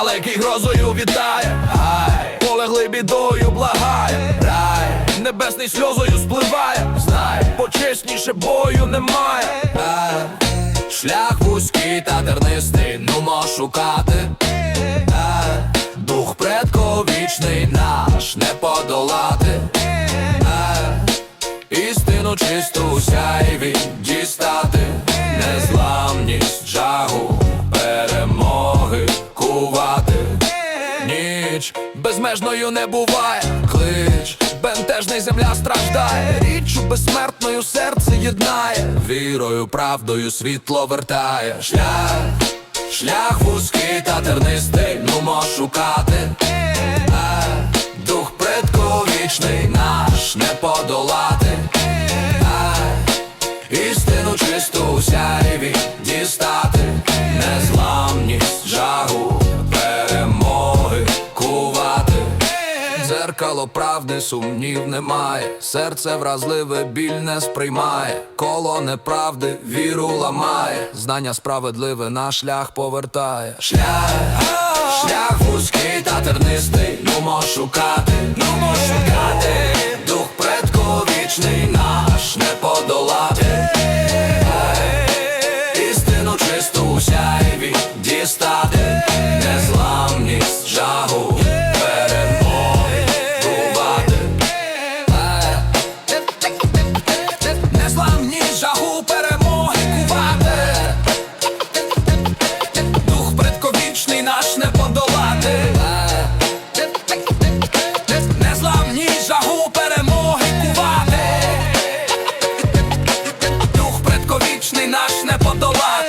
далекий грозою вітає, Гай, полеглий бідою благає, рай, небесний сльозою спливає, знай, почесніше бою немає. Гай, шлях вузький та тернистий, нумо шукати. Дух предковічний наш не подолати. Істину чисту сяйві дістати, безмежною не буває, клич, бентежний земля страждає, річчю безсмертною серце єднає, вірою, правдою світло вертає, шлях, шлях вузький та тернистий, нумо шукати. А, Дух предковічний наш не подолати. А, Дзеркало правди сумнів немає, серце вразливе біль не сприймає, коло неправди віру ламає, знання справедливе на шлях повертає. Шлях, шлях вузький та тернистий, нумо шукати, нумо шукати, дух предковічний наш не Дух